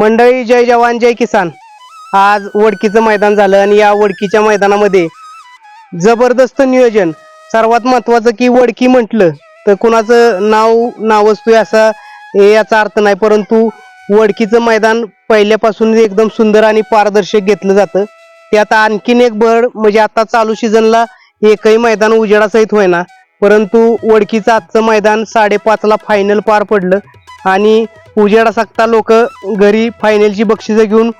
मंडळी जय जवान जय किसान. आज वडकीचं मैदान झालं आणि या वडकीच्या मैदानामध्ये जबरदस्त नियोजन. सर्वात महत्वाचं की वडकी म्हटलं तर कुणाचं नाव नावस्तू असा याचा अर्थ नाही परंतु वडकीचं मैदान पहिल्यापासून एकदम सुंदर आणि पारदर्शक घेतलं जातं. ते आता आणखीन एक भर म्हणजे आता चालू सीझनला एकही मैदान उजेडासहित होईना. परंतु वडकीचं आजचं मैदान साडेपाचला फायनल पार पडलं. आणि उजेडा सकता लोक घरी फायनलची बक्षिसं घेऊन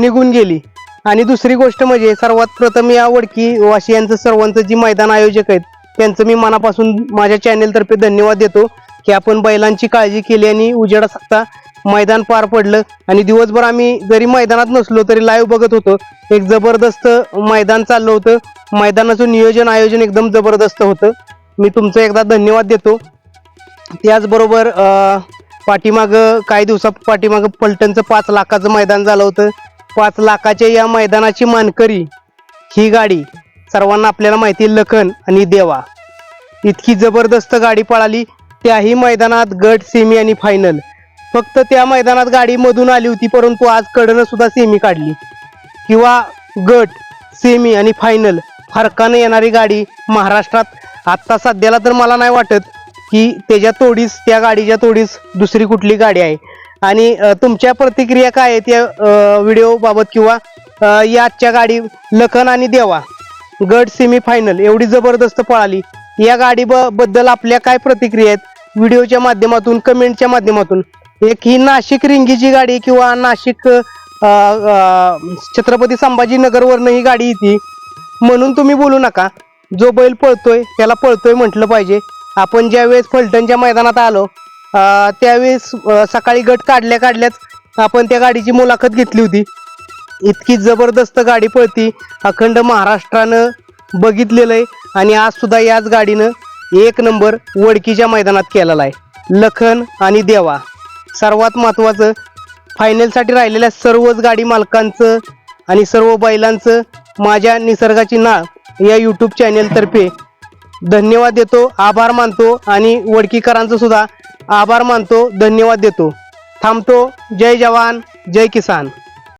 निघून गेली. आणि दुसरी गोष्ट म्हणजे सर्वात प्रथम या वडकी यांचं सर्वांचं जी मैदान आयोजक आहेत त्यांचं मी मनापासून माझ्या चॅनेलतर्फे धन्यवाद देतो की आपण बैलांची काळजी केली आणि उजेडा सकता मैदान पार पडलं. आणि दिवसभर आम्ही जरी मैदानात नसलो तरी लाईव्ह बघत होतो. एक जबरदस्त मैदान चाललं होतं. मैदानाचं नियोजन आयोजन एकदम जबरदस्त होतं. मी तुमचं एकदा धन्यवाद देतो. त्याचबरोबर पाठीमागं काही दिवसा पाठीमागं पलटणचं पाच लाखाचं मैदान झालं होतं. पाच लाखाच्या या मैदानाची मानकरी ही गाडी सर्वांना आपल्याला माहिती आहे, लखन आणि देवा. इतकी जबरदस्त गाडी पळाली त्याही मैदानात गट सेमी आणि फायनल फक्त त्या मैदानात गाडी मधून आली होती परंतु आज कडनं सुद्धा सेमी काढली. किंवा गट सेमी आणि फायनल फरकानं येणारी गाडी महाराष्ट्रात आत्ता सध्याला तर मला नाही वाटत की त्याच्या तोडीस त्या गाडीच्या तोडीस दुसरी कुठली गाडी आहे? आणि तुमच्या प्रतिक्रिया काय आहेत या व्हिडिओ बाबत किंवा या आजच्या गाडी लखन आणि देवा गट सेमी फायनल एवढी जबरदस्त पळाली या गाडी ब- बद्दल आपल्या काय प्रतिक्रिया आहेत? व्हिडिओच्या माध्यमातून कमेंटच्या माध्यमातून एक ही नाशिक रिंगीची गाडी किंवा नाशिक छत्रपती संभाजीनगरवरनं ही गाडी येते म्हणून तुम्ही बोलू नका. जो बैल पळतोय त्याला पळतोय म्हटलं पाहिजे. आपण ज्यावेळेस फलटणच्या मैदानात आलो त्यावेळेस सकाळी गट काढल्या काढल्याच आपण त्या गाडीची मुलाखत घेतली होती. इतकी जबरदस्त गाडी पळती अखंड महाराष्ट्रानं बघितलेलं आहे आणि आज सुद्धा याच गाडीनं एक नंबर वडकीच्या मैदानात केलेला आहे. लखन आणि देवा. सर्वात महत्त्वाचं फायनलसाठी राहिलेल्या सर्वच गाडी मालकांचं आणि सर्व बैलांचं माझ्या निसर्गाची नाळ या यूट्यूब चॅनेलतर्फे धन्यवाद देतो आभार मानतो आणि वडकीकरांचं सुद्धा आभार मानतो धन्यवाद देतो. थांबतो जय जवान जय किसान.